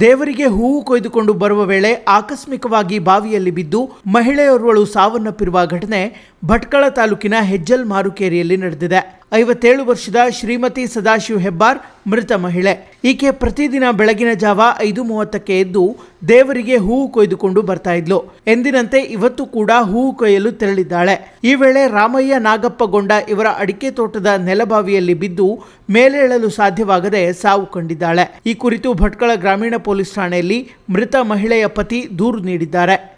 ದೇವರಿಗೆ ಹೂವು ಕೊಯ್ದುಕೊಂಡು ಬರುವ ವೇಳೆ ಆಕಸ್ಮಿಕವಾಗಿ ಬಾವಿಯಲ್ಲಿ ಬಿದ್ದು ಮಹಿಳೆಯೋರ್ವಳು ಸಾವನ್ನಪ್ಪಿರುವ ಘಟನೆ ಭಟ್ಕಳ ತಾಲೂಕಿನ ಹೆಜ್ಜಲ್ ಮಾರುಕೇರಿಯಲ್ಲಿ ನಡೆದಿದೆ. ಐವತ್ತೇಳು ವರ್ಷದ ಶ್ರೀಮತಿ ಸದಾಶಿವ ಹೆಬ್ಬಾರ್ ಮೃತ ಮಹಿಳೆ. ಈಕೆ ಪ್ರತಿದಿನ ಬೆಳಗಿನ ಜಾವ ಐದು ಮೂವತ್ತಕ್ಕೆ ಎದ್ದು ದೇವರಿಗೆ ಹೂವು ಕೊಯ್ದುಕೊಂಡು ಬರ್ತಾ ಇದ್ಲು. ಎಂದಿನಂತೆ ಇವತ್ತು ಕೂಡ ಹೂವು ಕೊಯ್ಯಲು ತೆರಳಿದ್ದಾಳೆ. ಈ ವೇಳೆ ರಾಮಯ್ಯ ನಾಗಪ್ಪಗೊಂಡ ಇವರ ಅಡಿಕೆ ತೋಟದ ನೆಲಬಾವಿಯಲ್ಲಿ ಬಿದ್ದು ಮೇಲೇಳಲು ಸಾಧ್ಯವಾಗದೆ ಸಾವು ಕಂಡಿದ್ದಾಳೆ. ಈ ಕುರಿತು ಭಟ್ಕಳ ಗ್ರಾಮೀಣ ಪೊಲೀಸ್ ಠಾಣೆಯಲ್ಲಿ ಮೃತ ಮಹಿಳೆಯ ಪತಿ ದೂರು ನೀಡಿದ್ದಾರೆ.